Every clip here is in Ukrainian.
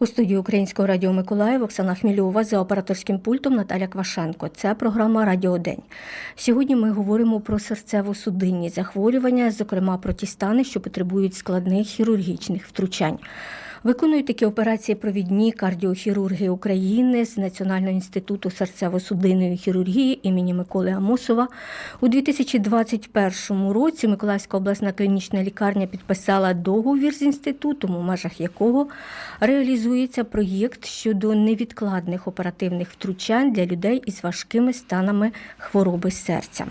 У студії Українського радіо Миколаїв Оксана Хмільова за операторським пультом Наталя Квашенко. Це програма Радіодень. Сьогодні ми говоримо про серцево-судинні захворювання, зокрема про ті стани, що потребують складних хірургічних втручань. Виконують такі операції провідні кардіохірурги України з Національного інституту серцево-судинної хірургії імені Миколи Амосова. У 2021 році Миколаївська обласна клінічна лікарня підписала договір з інститутом, у межах якого реалізується проєкт щодо невідкладних оперативних втручань для людей із важкими станами хвороби серця.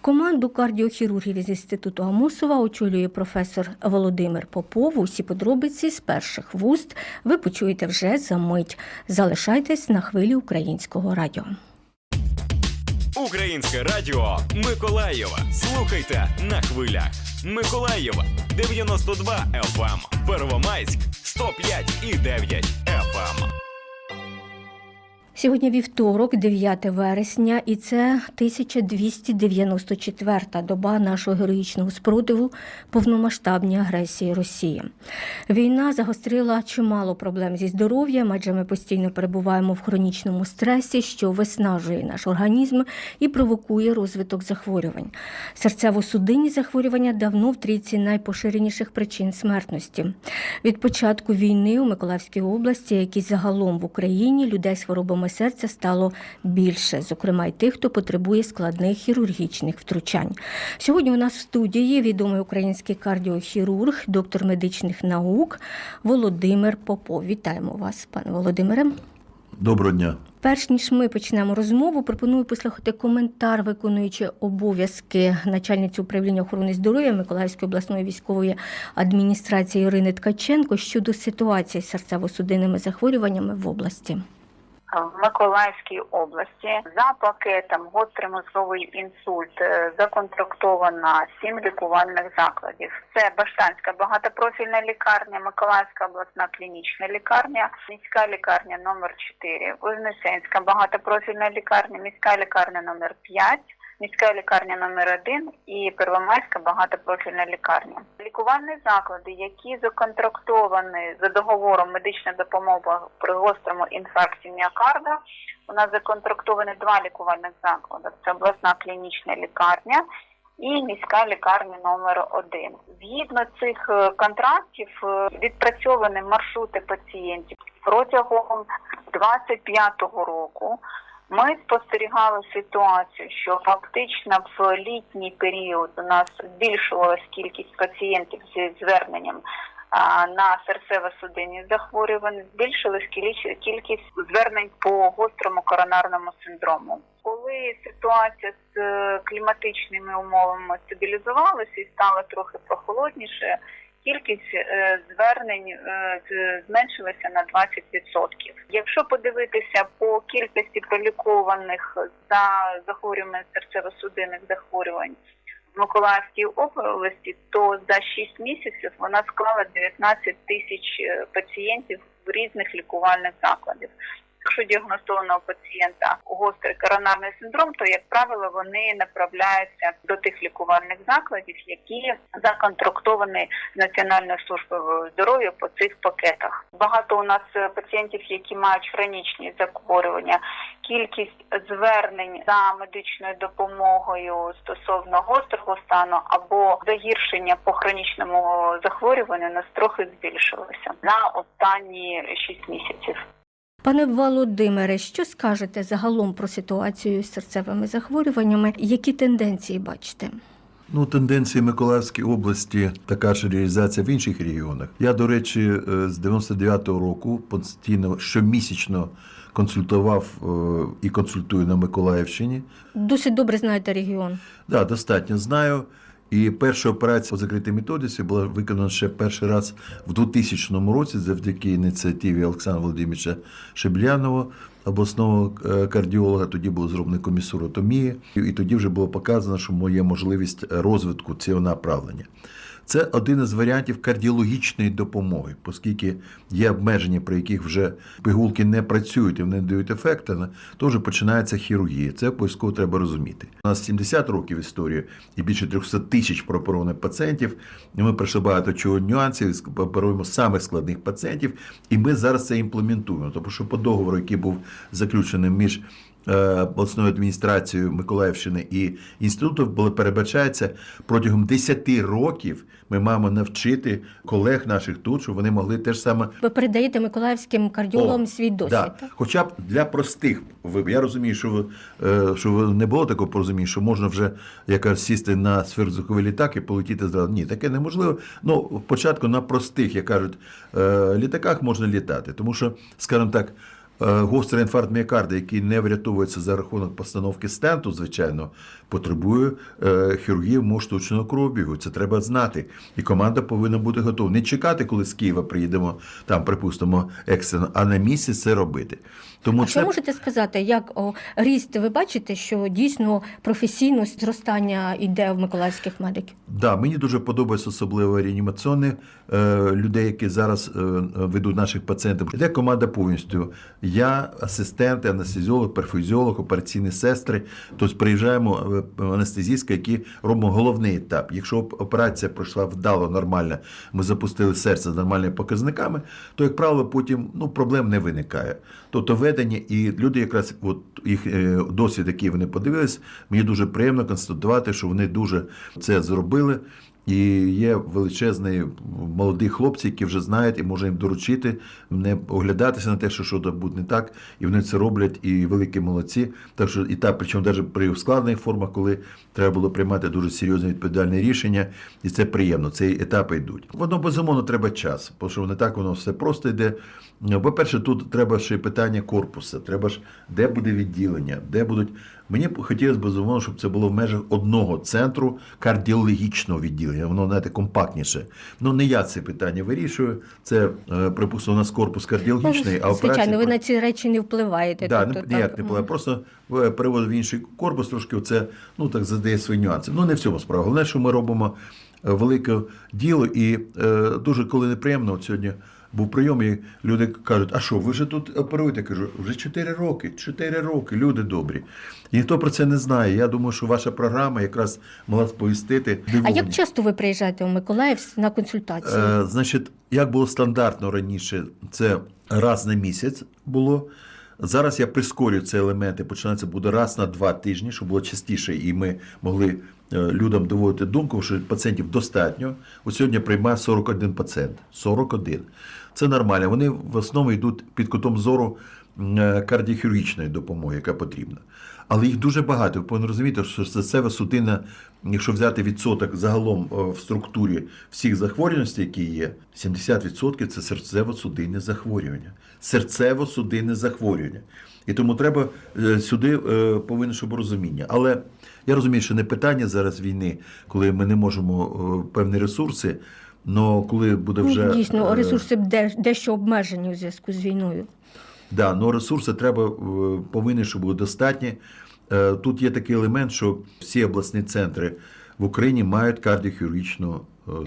Команду кардіохірургів із інституту Амосова очолює професор Володимир Попов. Усі подробиці з перших вуст ви почуєте вже за мить. Залишайтесь на хвилі українського радіо. Українське радіо Миколаєва. Слухайте на хвилях. Миколаєва 92 FM. Первомайськ 105 і 9 FM. Сьогодні вівторок, 9 вересня, і це 1294-та доба нашого героїчного спротиву повномасштабній агресії Росії. Війна загострила чимало проблем зі здоров'ям, адже ми постійно перебуваємо в хронічному стресі, що виснажує наш організм і провокує розвиток захворювань. Серцево-судинні захворювання давно в трійці найпоширеніших причин смертності. Від початку війни у Миколаївській області, як і загалом в Україні, людей з хворобами серця стало більше, зокрема й тих, хто потребує складних хірургічних втручань. Сьогодні у нас в студії відомий український кардіохірург, доктор медичних наук Володимир Попов. Вітаємо вас, пане Володимире. Доброго дня. Перш ніж ми почнемо розмову, пропоную послухати коментар, виконуючи обов'язки начальниці управління охорони здоров'я Миколаївської обласної військової адміністрації Ірини Ткаченко щодо ситуації з серцево-судинними захворюваннями в області. В Миколаївській області за пакетом гострий мозговий інсульт е, законтрактовано сім лікувальних закладів. Це Баштанська багатопрофільна лікарня, Миколаївська обласна клінічна лікарня, міська лікарня номер 4 Вознесенська багатопрофільна лікарня, міська лікарня номер 5 міська лікарня номер 1 і Первомайська багатопрофільна лікарня. Лікувальні заклади, які законтрактовані за договором медична допомога при гострому інфаркті міокарда. У нас законтрактовані два лікувальних заклади. Це обласна клінічна лікарня і міська лікарня номер 1 Згідно цих е, контрактів е, відпрацьовані маршрути пацієнтів протягом 25-го року. Ми спостерігали ситуацію, що фактично в літній період у нас збільшувалась кількість пацієнтів зі зверненням на серцево-судинні захворювання, збільшилась кількість звернень по гострому коронарному синдрому. Коли ситуація з е, кліматичними умовами стабілізувалася і стало трохи прохолодніше, кількість е, звернень е, зменшилася на 20%. Якщо подивитися по кількості пролікованих за захворюванням серцево-судинних захворювань в Миколаївській області, то за 6 місяців вона склала 19 тисяч е, пацієнтів в різних лікувальних закладах. Якщо діагностовано у пацієнта гострий коронарний синдром, то як правило вони направляються до тих лікувальних закладів, які законтрактовані з Національною службою здоров'я по цих пакетах. Багато у нас пацієнтів, які мають хронічні захворювання. Кількість звернень за медичною допомогою стосовно гострого стану або загіршення по хронічному захворюванню нас трохи збільшилося за останні 6 місяців. Пане Володимире, що скажете загалом про ситуацію з серцевими захворюваннями? Які тенденції бачите? Ну, тенденції Миколаївської області така ж реалізація в інших регіонах. Я, до речі, е, з 99-го року постійно щомісячно консультував е, і консультую на Миколаївщині. Досить добре знаєте регіон. Да, достатньо знаю. І перша операція по закритій методиці була виконана ще перший раз в 2000 році завдяки ініціативі Олександра Володимировича Шеблянова, обласного е, кардіолога. Тоді було зроблено комісуротомії, і тоді вже було показано, що є можливість розвитку цього направлення. Це один із варіантів кардіологічної допомоги, оскільки є обмеження, при яких вже пігулки не працюють і вони не дають ефекту, то вже починається хірургія. Це обов'язково треба розуміти. У нас 70 років історії і більше 300 тисяч прооперованих пацієнтів. І ми пройшли багато чого нюансів, оперуємо самих складних пацієнтів, і ми зараз це імплементуємо. Тому що по договору, який був заключений між обласною адміністрацією Миколаївщини і інституту, було передбачається протягом 10 років ми маємо навчити колег наших тут, щоб вони могли теж саме Ви передаєте миколаївським кардіологам О, свій досвід. Да. так? Хоча б для простих я розумію, що ви, е, що ви не було такого порозуміння, що можна вже якось сісти на сверхзвуковий літак і полетіти зразу. Ні, таке неможливо. Ну, спочатку на простих, як кажуть, е, літаках можна літати. Тому що, скажімо так, е, гострий інфаркт міокарда, який не врятовується за рахунок постановки стенту, звичайно, потребує е, хірургії штучного кровобігу. Це треба знати. І команда повинна бути готова. Не чекати, коли з Києва приїдемо, там, припустимо, екстрено, а на місці це робити. Тому А це що можете сказати, як о, ріст ви бачите, що дійсно професійно зростання йде в миколаївських медиків? Да, мені дуже подобається особливо реанімаційні е, людей, які зараз е, ведуть наших пацієнтів. Іде команда повністю. Я асистент, анестезіолог, перфузіолог, операційні сестри. Тобто приїжджаємо е, анестезістка, які робимо головний етап. Якщо операція пройшла вдало, нормально, ми запустили серце з нормальними показниками, то, як правило, потім ну, проблем не виникає. Тобто ведення і люди, якраз от їх е, досвід, який вони подивились, мені дуже приємно констатувати, що вони дуже це зробили. І є величезні молоді хлопці, які вже знають і можна їм доручити, не оглядатися на те, що щось буде не так, і вони це роблять, і великі молодці. Так що і так, причому навіть при ускладнених формах, коли треба було приймати дуже серйозне відповідальне рішення, і це приємно. Ці етапи йдуть. Воно безумовно треба час, бо що не так воно все просто йде. Ну, По-перше, тут треба ще питання корпусу. Треба ж, де буде відділення, де будуть. Мені б хотілося безумовно, щоб це було в межах одного центру кардіологічного відділення. Воно знаєте, компактніше. Ну не я це питання вирішую. Це е, припустимо, у нас корпус кардіологічний, а Ну, Звичайно, ви на ці речі не впливаєте. Да, тобто, ніяк так, не впливає. Просто е, перевод в інший корпус, трошки це ну так задає свої нюанси. Ну не в цьому справа. Головне, що ми робимо е, велике діло, і е, дуже коли неприємно, от сьогодні був прийом, і люди кажуть, а що, ви вже тут оперуєте? Я кажу, вже 4 роки, 4 роки, люди добрі. І ніхто про це не знає. Я думаю, що ваша програма якраз могла сповістити. А як часто ви приїжджаєте в Миколаїв на консультації? Е, значить, як було стандартно раніше, це раз на місяць було. Зараз я прискорюю ці елементи, починається буде раз на два тижні, щоб було частіше, і ми могли е, людям доводити думку, що пацієнтів достатньо. От сьогодні приймає 41 пацієнт. 41. Це нормально. Вони в основному йдуть під кутом зору е, кардіохірургічної допомоги, яка потрібна. Але їх дуже багато. Ви повинні розуміти, що серцева судина, якщо взяти відсоток загалом е, в структурі всіх захворюваностей, які є, 70% це серцево-судинне захворювання. Серцево-судинне захворювання. І тому треба е, сюди повинно, щоб розуміння. Але я розумію, що не питання зараз війни, коли ми не можемо певні ресурси. Але коли буде вже Ну, Дійсно, е, ресурси дещо обмежені у зв'язку з війною. Да, але ресурси треба е, повинні, щоб були достатні. Е, Тут є такий елемент, що всі обласні центри в Україні мають кардіохірургічну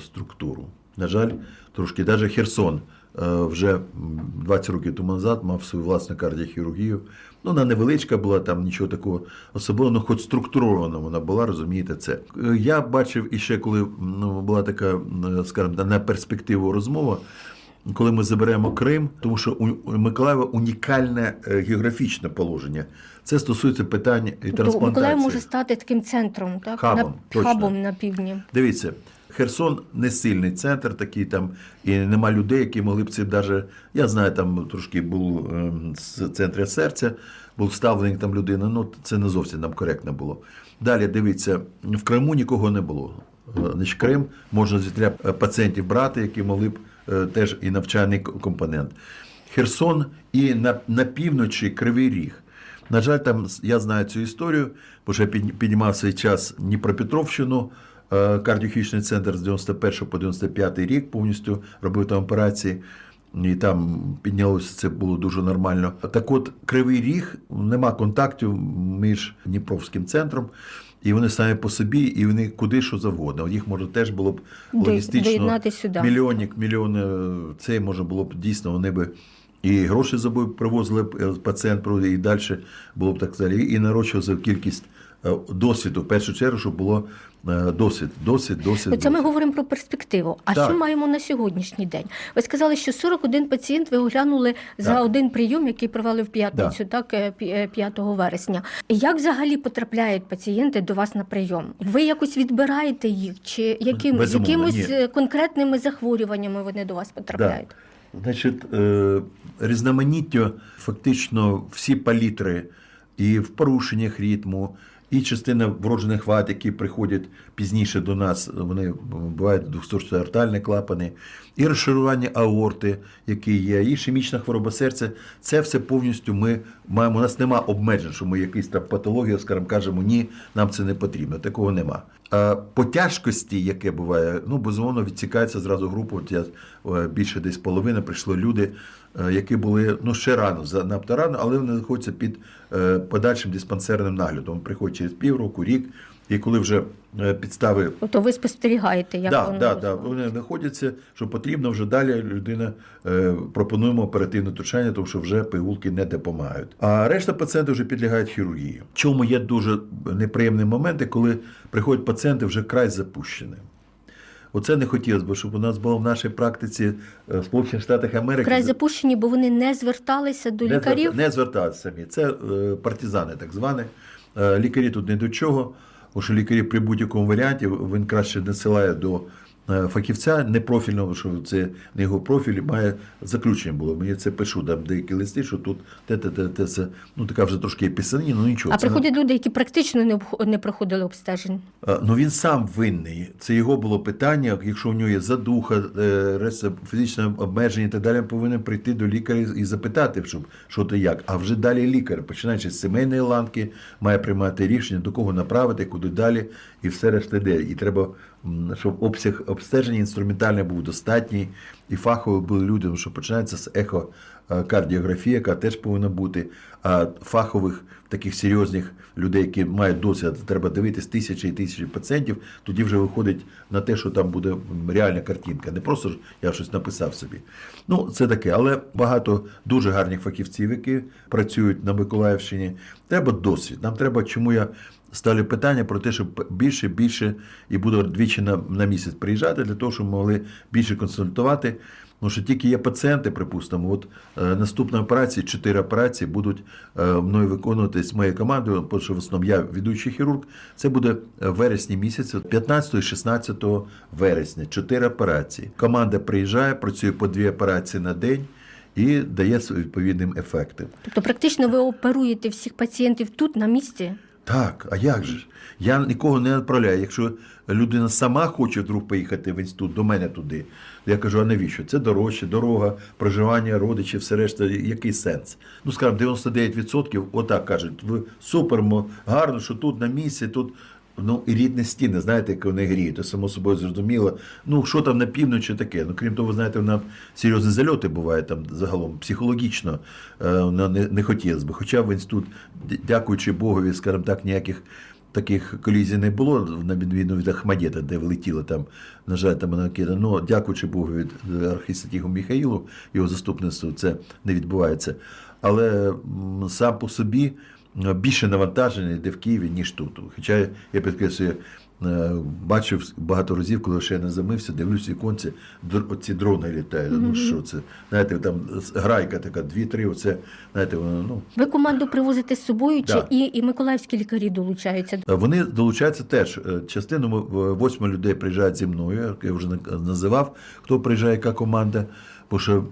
структуру. На жаль, трошки навіть Херсон вже м, 20 років тому назад мав свою власну кардіохірургію. Ну, вона невеличка була, там нічого такого особливого, ну, хоч структурована вона була, розумієте це. Е, Я бачив іще, коли ну, була така, скажімо, на перспективу розмова коли ми заберемо Крим, тому що у Миколаєва унікальне е, географічне положення. Це стосується питань і Тобто трансплантації. Миколаїв може стати таким центром, так? Хабом, на, точно. хабом на півдні. Дивіться, Херсон не сильний центр, такий там, і нема людей, які могли б це даже. Я знаю, там трошки був ем, з центру серця, був вставлений там людина. Ну це не зовсім нам коректно було. Далі дивіться, в Криму нікого не було. Е, Значить, Крим можна звідти пацієнтів брати, які могли б е, теж і навчальний компонент. Херсон і на, на півночі Кривий Ріг. На жаль, там я знаю цю історію, бо вже під- піднімав свій час Дніпропетровщину, е, кардіохічний центр з 91 по 95 рік повністю робив там операції. І там піднялося, це було дуже нормально. Так от, Кривий Ріг, нема контактів між Дніпровським центром і вони самі по собі, і вони куди що завгодно. Їх може теж було б логістично сюди. мільйонник, мільйон е, це можна було б дійсно, вони би. І гроші за привозили б е, пацієнт, і далі було б так далі. І нарощувалася кількість е, досвіду, в першу чергу, щоб було е, досвід, досвід, досвід. Ми говоримо про перспективу. А Так. що маємо на сьогоднішній день? Ви сказали, що 41 пацієнт ви оглянули за Так. один прийом, який провели в п'ятницю, так е, е, 5 вересня. Як взагалі потрапляють пацієнти до вас на прийом? Ви якось відбираєте їх, чи яким, з якимось ні. е, конкретними захворюваннями вони до вас потрапляють? Значить, е, різноманіття фактично всі палітри і в порушеннях ритму, і частина вроджених вад, які приходять пізніше до нас, вони бувають двохсторчатоартальні клапани, і розшарування аорти, які є, і ішемічна хвороба серця. Це все повністю ми маємо. У нас нема обмежень, що ми якісь там патології, скажімо, кажемо, ні, нам це не потрібно. Такого нема. А по тяжкості, яке буває, ну безумовно відсікається зразу група. От я більше десь половина прийшло люди, е, які були ну ще рано занадто рано, але вони знаходяться під е, подальшим диспансерним наглядом. Приходять через півроку, рік, і коли вже е, підстави Тобто ви спостерігаєте, як да, воно да, да, вони знаходяться, що потрібно вже далі людина е, пропонуємо оперативне втручання, тому що вже пігулки не допомагають. А решта пацієнтів вже підлягають хірургії. В чому є дуже неприємні моменти, коли приходять пацієнти вже край запущені. Оце не хотілося б, щоб у нас було в нашій практиці е, в Сполучених Штатах Америки. Край запущені, бо вони не зверталися до лікарів. Не зверталися самі. Це партизани, так звані. Лікарі тут не до чого, що лікарі при будь-якому варіанті він краще насилає до е, фахівця непрофільного, що це не його профіль, має заключення було. Мені це пишу, там деякі листи, що тут те, те, те, те, це, ну така вже трошки писані, ну нічого. А це не- приходять люди, які практично не не проходили обстежень. Е, Ну він сам винний. Це його було питання. Якщо в нього є задуха, е, фізичне обмеження і так далі, він повинен прийти до лікаря і запитати, щоб що то як. А вже далі лікар, починаючи з сімейної ланки, має приймати рішення, до кого направити, куди далі, і все решта йде. І треба, щоб обсяг обстеження інструментальний був достатній, і фахові були люди, тому що починається з ехо е, яка теж повинна бути. А фахових таких серйозних людей, які мають досвід, треба дивитись тисячі і тисячі пацієнтів, тоді вже виходить на те, що там буде реальна картинка. Не просто ж я щось написав собі. Ну, це таке, але багато дуже гарних фахівців, які працюють на Миколаївщині. Треба досвід. Нам треба, чому я ставлю питання про те, щоб більше, більше і буду двічі на, на місяць приїжджати для того, щоб могли більше консультувати. Тому що тільки є пацієнти, припустимо, от е, наступна операція, чотири операції будуть е, мною виконуватись моєю командою, тому що в основному я ведучий хірург. Це буде е, в вересні місяця, 15 і 16 вересня, чотири операції. Команда приїжджає, працює по дві операції на день і дає свої відповідним ефекти. Тобто, практично ви оперуєте всіх пацієнтів тут на місці. Так, а як же? Я нікого не відправляю. Якщо людина сама хоче вдруг поїхати в інститут до мене туди, я кажу, а навіщо? Це дорожче, дорога, проживання родичів, все решта, який сенс? Ну, скажімо, 99% отак кажуть, ви супер, гарно, що тут на місці, тут. Ну, і рідні стіни, знаєте, як вони гріють, то само собою зрозуміло. Ну, що там на півночі таке? Ну, крім того, знаєте, нам серйозні зальоти бувають там загалом психологічно е, не, не хотілося б. Хоча в інститут, дякуючи Богові, скажімо так, ніяких таких колізій не було, на відміну від Ахмадєта, де влетіло там, на жаль, там ракета. Ну, дякуючи Богу від архістатігу Міхаїлу, його заступництву, це не відбувається. Але сам по собі е, більше навантаження йде в Києві, ніж тут. Хоча я підкреслюю, е, бачив багато разів, коли ще не замився, дивлюсь віконці, оці дрони літають. Ну що це? Знаєте, там грайка така, дві-три, оце, знаєте, воно, ну. Ви команду привозите з собою, чи Да. і, і миколаївські лікарі долучаються? Вони долучаються теж. Е, Частину ми- восьми людей приїжджають зі мною, як я вже на- називав, хто приїжджає, яка команда. Бо що,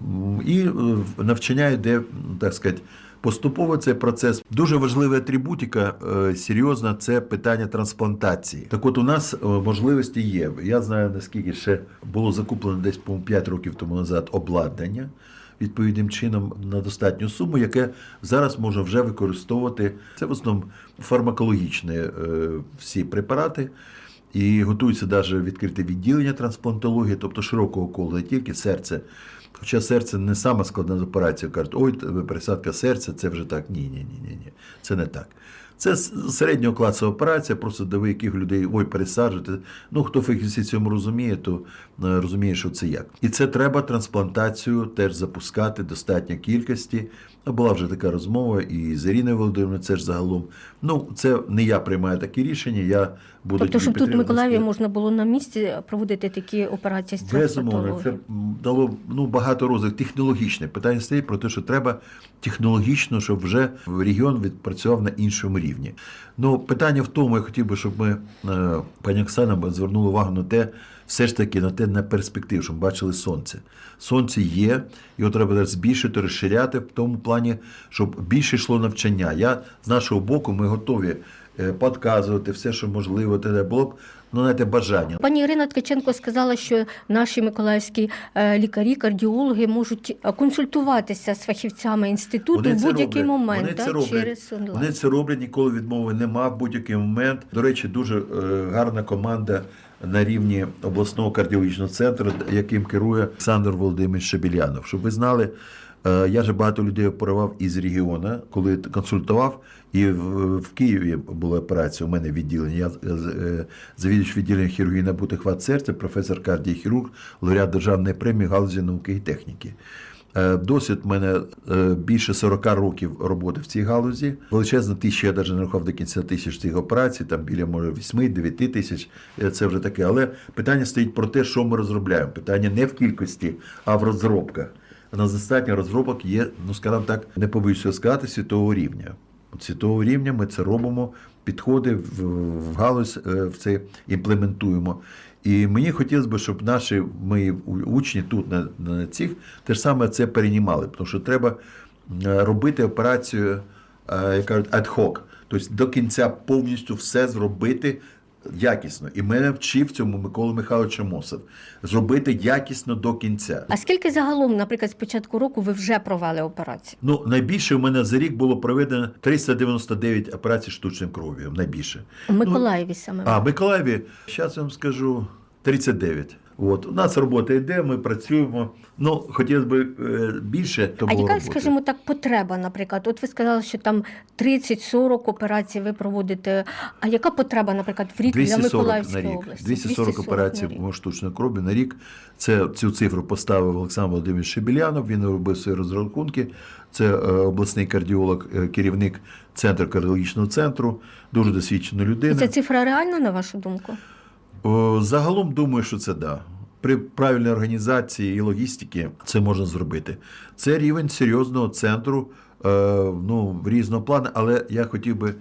і е, навчання йде, так сказати, поступово цей процес. Дуже важлива атрибутика, е, серйозна, це питання трансплантації. Так от у нас е, можливості є. Я знаю, наскільки ще було закуплено десь по 5 років тому назад обладнання відповідним чином на достатню суму, яке зараз можна вже використовувати. Це в основному фармакологічні всі препарати. І готується навіть відкрите відділення трансплантології, тобто широкого кола, не тільки серце. Хоча серце не сама складна з операція. Кажуть, ой, пересадка серця, це вже так. Ні, ні, ні, ні, ні. Це не так. Це середнього класу операція, просто до яких людей ой, пересаджувати. Ну, хто фахівці в цьому розуміє, то е, розуміє, що це як. І це треба трансплантацію теж запускати достатньо кількості. Ну, Була вже така розмова і з Іриною Володимирівною, це ж загалом. Ну, це не я приймаю такі рішення, я буду Тобто, щоб тут в. Миколаєві можна було на місці проводити такі операції з Безумовно, це дало ну, багато розвитку. Технологічне питання стоїть про те, що треба технологічно, щоб вже регіон відпрацював на іншому рівні. Ну, питання в тому, я хотів би, щоб ми, е, пані Оксана, звернули увагу на те, все ж таки на те на перспективу, щоб ми бачили сонце. Сонце є, його треба збільшити, розширяти в тому плані, щоб більше йшло навчання. Я з нашого боку, ми готові Подказувати підказувати все, що можливо, те було б ну, знаєте, бажання. Пані Ірина Ткаченко сказала, що наші миколаївські е, лікарі, кардіологи можуть е, консультуватися з фахівцями інституту в будь-який момент Вони да, це роблять. через онлайн. Вони це роблять, ніколи відмови нема в будь-який момент. До речі, дуже е, гарна команда на рівні обласного кардіологічного центру, яким керує Олександр Володимирович Шебілянов. Щоб ви знали, я вже багато людей оперував із регіону, коли консультував. І в, Києві була операція. У мене відділення. Я е, завідувач відділення хірургії набутих вад серця, професор кардіохірург, лауреат державної премії галузі науки і техніки. Е, Досвід в мене е, більше 40 років роботи в цій галузі. Величезна тисяча, я навіть не рахував до кінця тисяч цих операцій, там біля може 8-9 тисяч. Е, Це вже таке. Але питання стоїть про те, що ми розробляємо. Питання не в кількості, а в розробках. У нас розробок є, ну скажімо так, не побоюся сказати, світового рівня. Світового рівня ми це робимо, підходи в, галузь е, в це імплементуємо. І мені хотілося б, щоб наші мої учні тут на, на цих те ж саме це переймали, тому що треба е, робити операцію, е, як кажуть, ad-hoc, тобто до кінця повністю все зробити якісно. І мене вчив цьому Микола Михайлович Мосов. Зробити якісно до кінця. А скільки загалом, наприклад, з початку року ви вже провели операції? Ну, найбільше у мене за рік було проведено 399 операцій штучним кров'ю. Найбільше. У Миколаєві саме. А Миколаєві, зараз я вам скажу, 39. От. У нас робота йде, ми працюємо. Ну, хотілося б е, більше. То А яка, роботи. скажімо так, потреба, наприклад? От ви сказали, що там 30-40 операцій ви проводите. А яка потреба, наприклад, в рік для 240 на рік. області? 240 операцій на рік. штучної крові на рік. Це цю цифру поставив Олександр Володимирович Шебілянов. Він робив свої розрахунки. Це е, обласний кардіолог, е, керівник центру кардіологічного центру, дуже досвідчена І людина. ця цифра реальна, на вашу думку? О, Загалом думаю, що це да. При правильній організації і логістики це можна зробити. Це рівень серйозного центру е, ну, різного плану, але я хотів би,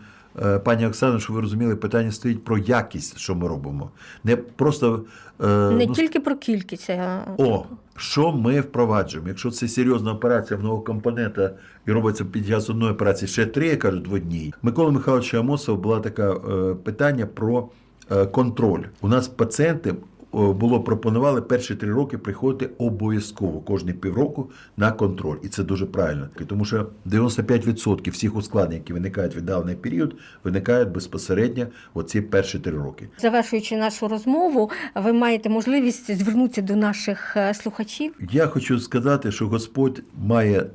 е, пані Оксано, щоб ви розуміли, питання стоїть про якість, що ми робимо. Не просто е, Не ну, тільки про кількість. а о, що ми впроваджуємо? Якщо це серйозна операція многокомпонента і робиться під час одної операції ще три, кажуть, в одній. Микола Михайловича Амосова була така е, питання про е, контроль. У нас пацієнти. Було пропонували перші три роки приходити обов'язково кожні півроку на контроль, і це дуже правильно, тому що 95% всіх ускладнень, які виникають в віддалений період, виникають безпосередньо оці перші три роки. Завершуючи нашу розмову, ви маєте можливість звернутися до наших е, слухачів. Я хочу сказати, що Господь має е,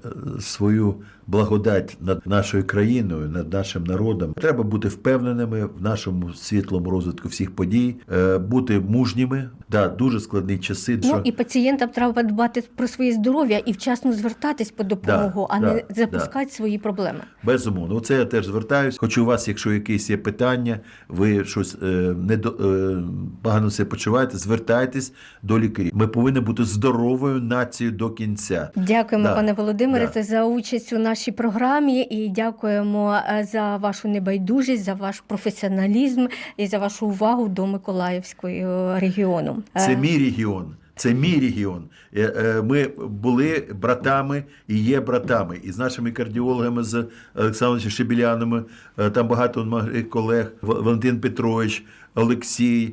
свою благодать над нашою країною, над нашим народом. Треба бути впевненими в нашому світлому розвитку всіх подій, е, бути мужніми. Да, дуже складні часи. Ну що... і пацієнтам треба дбати про своє здоров'я і вчасно звертатись по допомогу, а да, не запускати свої проблеми. Безумовно, оце я теж звертаюсь. Хочу у вас, якщо якісь є питання, ви щось е, не до, е, погано себе почуваєте, звертайтесь до лікарів. Ми повинні бути здоровою нацією до кінця. Дякуємо, Да, пане Володимире, да. за участь у нашій програмі і дякуємо е, за вашу небайдужість, за ваш професіоналізм і за вашу увагу до Миколаївського регіону. Це Е, мій регіон. Це мій регіон. Е, Ми були братами і є братами. І з нашими кардіологами, з Олександром Шебіляном, там багато моїх колег, Валентин Петрович, Олексій,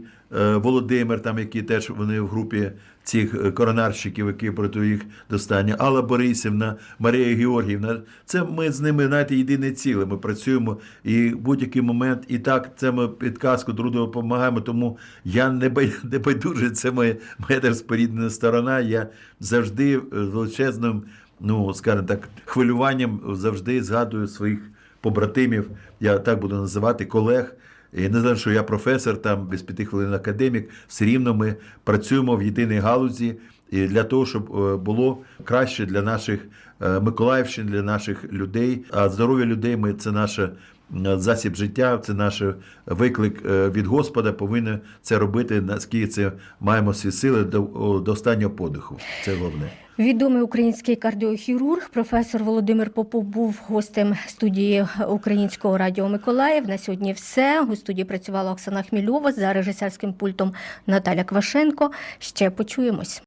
Володимир, там, які теж вони в групі цих е, коронарщиків, які проти їх достання, Алла Борисівна, Марія Георгіївна. Це ми з ними знаєте, єдине ціле. Ми працюємо і в будь-який момент, і так це ми підказку друг другу допомагаємо. Тому я не бай- це моя, моя споріднена сторона. Я завжди е, величезним, ну скажімо так, хвилюванням завжди згадую своїх побратимів, я так буду називати колег. І не знаю, що я професор, там без п'яти хвилин академік, все рівно ми працюємо в єдиній галузі для того, щоб е, було краще для наших е, Миколаївщин, для наших людей. А здоров'я людей ми це наше засіб життя, це наш виклик е, від Господа. Повинні це робити, наскільки це маємо всі сили до, до останнього подиху. Це головне. Відомий український кардіохірург, професор Володимир Попов був гостем студії Українського радіо Миколаїв. На сьогодні все. У студії працювала Оксана Хмільова за режисерським пультом Наталя Квашенко. Ще почуємось.